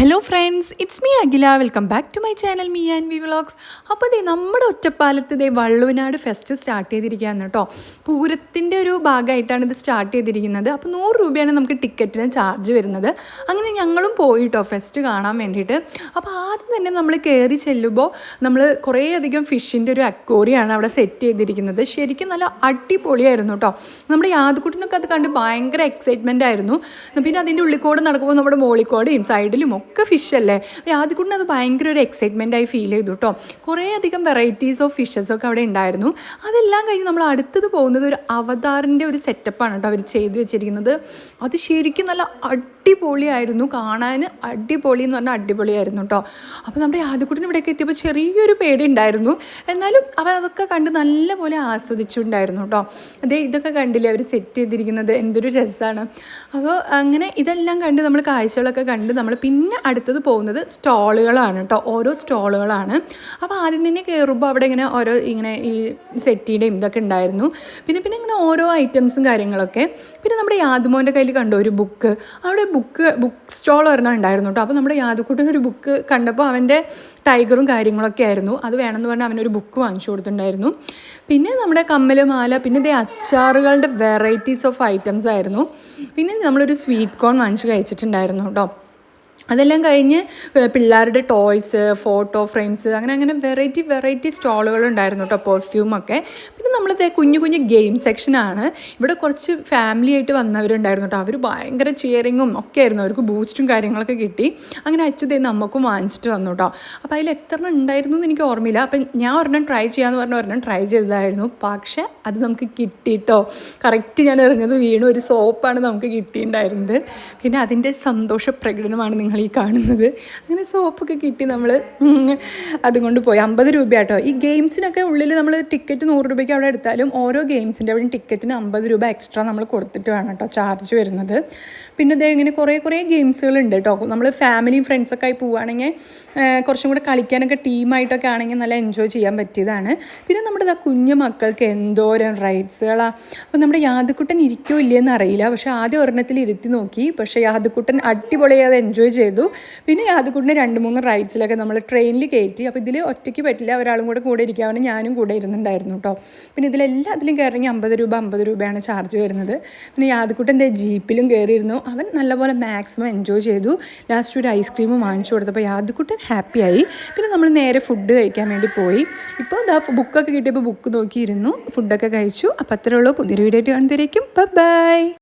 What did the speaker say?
Hello friends it's me Akhila welcome back to my channel me and we vlogs അപ്പോൾ ദേ നമ്മുടെ ഒറ്റപ്പാലത്ത് ദേ Valluvanad fest start ചെയ്തിരിക്കുകയാണ് കേട്ടോ പൂരത്തിന്റെ ഒരു ഭാഗമായിട്ടാണ് ഇത് സ്റ്റാർട്ട് ചെയ്തിരിക്കുന്നത്. അപ്പോൾ നൂറ് രൂപയാണ് നമുക്ക് ടിക്കറ്റിന് ചാർജ് വരുന്നത്. അങ്ങനെ ഞങ്ങളും പോയി കേട്ടോ ഫെസ്റ്റ് കാണാൻ വേണ്ടിയിട്ട്. അപ്പോൾ ആദ്യം തന്നെ നമ്മൾ കയറി ചെല്ലുമ്പോൾ നമ്മൾ കുറേയധികം ഫിഷിന്റെ ഒരു അക്വോറിയാണ് അവിടെ സെറ്റ് ചെയ്തിരിക്കുന്നത്. ശരിക്കും നല്ല അടിപൊളിയായിരുന്നു കേട്ടോ നമ്മുടെ യാദക്കുട്ടിനൊക്കെ അത് കണ്ട് ഭയങ്കര എക്സൈറ്റ്മെന്റ് ആയിരുന്നു. പിന്നെ അതിന്റെ ഉള്ളിക്കോട് നടക്കുമ്പോൾ നമ്മുടെ മോളിക്കോടെയും സൈഡിലും ഒക്കെ ഫിഷ് അല്ലേ? ആദ്യക്കൂടിന് അത് ഭയങ്കര ഒരു എക്സൈറ്റ്മെന്റ് ആയി ഫീൽ ചെയ്തു കേട്ടോ കുറേ അധികം വെറൈറ്റീസ് ഓഫ് ഫിഷസ് ഒക്കെ അവിടെ ഉണ്ടായിരുന്നു. അതെല്ലാം കഴിഞ്ഞ് നമ്മൾ അടുത്തത് പോകുന്നത് ഒരു അവതാറിന്റെ ഒരു സെറ്റപ്പാണ് കേട്ടോ അവർ ചെയ്തു വെച്ചിരിക്കുന്നത്. അത് ശരിക്കും നല്ല അടിപൊളിയായിരുന്നു. കാണാൻ അടിപൊളി എന്ന് പറഞ്ഞാൽ അടിപൊളിയായിരുന്നു കേട്ടോ അപ്പോൾ നമ്മുടെ ആദ്യക്കുട്ടിന് ഇവിടേക്ക് എത്തിയപ്പോൾ ചെറിയൊരു പേടി ഉണ്ടായിരുന്നു. എന്നാലും അവർ അതൊക്കെ കണ്ട് നല്ലപോലെ ആസ്വദിച്ചുണ്ടായിരുന്നു കേട്ടോ അതേ ഇതൊക്കെ കണ്ടില്ലേ അവർ സെറ്റ് ചെയ്തിരിക്കുന്നത്? എന്തൊരു രസമാണ് അപ്പോൾ അങ്ങനെ ഇതെല്ലാം കണ്ട് നമ്മൾ കാഴ്ചകളൊക്കെ കണ്ട് നമ്മൾ പിന്നെ അടുത്തത് പോകുന്നത് സ്റ്റോളുകളാണ് കേട്ടോ ഓരോ സ്റ്റോളുകളാണ്. അപ്പോൾ ആദ്യം തന്നെ കയറുമ്പോൾ അവിടെ ഇങ്ങനെ ഓരോ ഇങ്ങനെ ഈ സെറ്റിയുടെയും ഇതൊക്കെ ഉണ്ടായിരുന്നു. പിന്നെ പിന്നെ ഇങ്ങനെ ഓരോ ഐറ്റംസും കാര്യങ്ങളൊക്കെ. പിന്നെ നമ്മുടെ യാദുമോന്റെ കയ്യിൽ കണ്ടു ഒരു ബുക്ക്. അവിടെ ബുക്ക് ബുക്ക് സ്റ്റോൾ ഒരെണ്ണം ഉണ്ടായിരുന്നു കേട്ടോ അപ്പോൾ നമ്മുടെ യാദുക്കുട്ടിന് ഒരു ബുക്ക് കണ്ടപ്പോൾ അവന്റെ ടൈഗറും കാര്യങ്ങളൊക്കെ ആയിരുന്നു. അത് വേണമെന്ന് പറഞ്ഞാൽ അവനൊരു ബുക്ക് വാങ്ങിച്ചു കൊടുത്തിട്ടുണ്ടായിരുന്നു. പിന്നെ നമ്മുടെ കമ്മലുമാല മാല പിന്നെ ഇതേ അച്ചാറുകളുടെ വെറൈറ്റീസ് ഓഫ് ഐറ്റംസ് ആയിരുന്നു. പിന്നെ നമ്മളൊരു സ്വീറ്റ് കോൺ വാങ്ങിച്ച് കഴിച്ചിട്ടുണ്ടായിരുന്നു കേട്ടോ അതെല്ലാം കഴിഞ്ഞ് പിള്ളേരുടെ ടോയ്സ് ഫോട്ടോ ഫ്രെയിംസ് അങ്ങനെ അങ്ങനെ വെറൈറ്റി വെറൈറ്റി സ്റ്റോളുകൾ ഉണ്ടായിരുന്നു കേട്ടോ പെർഫ്യൂമൊക്കെ പിന്നെ നമ്മളത്തെ കുഞ്ഞു കുഞ്ഞു ഗെയിം സെക്ഷനാണ് ഇവിടെ കുറച്ച് ഫാമിലി ആയിട്ട് വന്നവരുണ്ടായിരുന്നു കേട്ടോ അവർ ഭയങ്കര ചിയറിങ്ങും ഒക്കെ ആയിരുന്നു. അവർക്ക് ബൂസ്റ്റും കാര്യങ്ങളൊക്കെ കിട്ടി. അങ്ങനെ അച്ഛതേ നമുക്കും വാങ്ങിച്ചിട്ട് വന്നു കേട്ടോ അപ്പോൾ അതിൽ എത്ര ഉണ്ടായിരുന്നു എന്ന് എനിക്ക് ഓർമ്മയില്ല. അപ്പം ഞാൻ ഒരെണ്ണം ട്രൈ ചെയ്യാമെന്ന് പറഞ്ഞ ഒരെണ്ണം ട്രൈ ചെയ്തതായിരുന്നു. പക്ഷേ അത് നമുക്ക് കിട്ടി കിട്ടിയിട്ടോ കറക്റ്റ് ഞാൻ എറിഞ്ഞത് വീണു. ഒരു സോപ്പാണ് നമുക്ക് കിട്ടിയിട്ടുണ്ടായിരുന്നത്. പിന്നെ അതിന്റെ സന്തോഷ പ്രകടനമാണ് നിങ്ങൾ ഈ കാണുന്നത്. അങ്ങനെ സോപ്പൊക്കെ കിട്ടി നമ്മൾ അതുകൊണ്ട് പോയി. അമ്പത് രൂപ കേട്ടോ ഈ ഗെയിംസിനൊക്കെ ഉള്ളിൽ നമ്മൾ ടിക്കറ്റ് നൂറ് രൂപയ്ക്ക് അവിടെ എടുത്താലും ഓരോ ഗെയിംസിന്റെ അവിടെ ടിക്കറ്റിന് അമ്പത് രൂപ എക്സ്ട്രാ നമ്മൾ കൊടുത്തിട്ട് വേണം കേട്ടോ ചാർജ് വരുന്നത്. പിന്നെ ഇതേ ഇങ്ങനെ കുറേ കുറേ ഗെയിംസുകളുണ്ട് കേട്ടോ നമ്മൾ ഫാമിലിയും ഫ്രണ്ട്സൊക്കെ ആയി പോവുകയാണെങ്കിൽ കുറച്ചും കൂടെ കളിക്കാനൊക്കെ ടീമായിട്ടൊക്കെ ആണെങ്കിൽ നല്ല എൻജോയ് ചെയ്യാൻ പറ്റിയതാണ്. പിന്നെ നമ്മുടെ ഇതാ കുഞ്ഞു മക്കൾക്ക് എന്തോരം റൈഡ്സുകളാണ് അപ്പോൾ നമ്മുടെ യാദക്കുട്ടൻ ഇരിക്കോ ഇല്ലയെന്ന് അറിയില്ല. പക്ഷേ ആദ്യം ഒരെണ്ണത്തിൽ ഇരുത്തി നോക്കി. പക്ഷേ യാദക്കുട്ടൻ അടിപൊളിയായി അത് എൻജോയ് ചെയ്തു. പിന്നെ യാദക്കുട്ടിനെ രണ്ട് മൂന്ന് റൈഡ്സിലൊക്കെ നമ്മൾ ട്രെയിനിൽ കയറ്റി. അപ്പോൾ ഇതിൽ ഒറ്റയ്ക്ക് പറ്റില്ല. ഒരാളും കൂടെ കൂടെ ഇരിക്കാവുന്ന ഞാനും കൂടെ ഇരുന്നുണ്ടായിരുന്നു കേട്ടോ. പിന്നെ ഇതിലെല്ലാത്തിലും കയറി അമ്പത് രൂപ അമ്പത് രൂപയാണ് ചാർജ് വരുന്നത്. പിന്നെ യാദക്കുട്ടന്റെ ജീപ്പിലും കയറിയിരുന്നു. അവൻ നല്ലപോലെ മാക്സിമം എൻജോയ് ചെയ്തു. ലാസ്റ്റ് ഒരു ഐസ്ക്രീം വാങ്ങിച്ചു കൊടുത്തപ്പോൾ യാദക്കുട്ടൻ ഹാപ്പിയായി. പിന്നെ നമ്മൾ നേരെ ഫുഡ് കഴിക്കാൻ വേണ്ടി പോയി. ഇപ്പോൾ ഇതാ ബുക്കൊക്കെ കിട്ടിയപ്പോൾ ബുക്ക് നോക്കിയിരുന്നു. ഫുഡൊക്കെ കഴിച്ചു. അപ്പോൾ അത്രയുള്ളൂ പുതിയൊരു വീഡിയോ ആയിട്ട് കാണുന്നതായിരിക്കും ബൈ.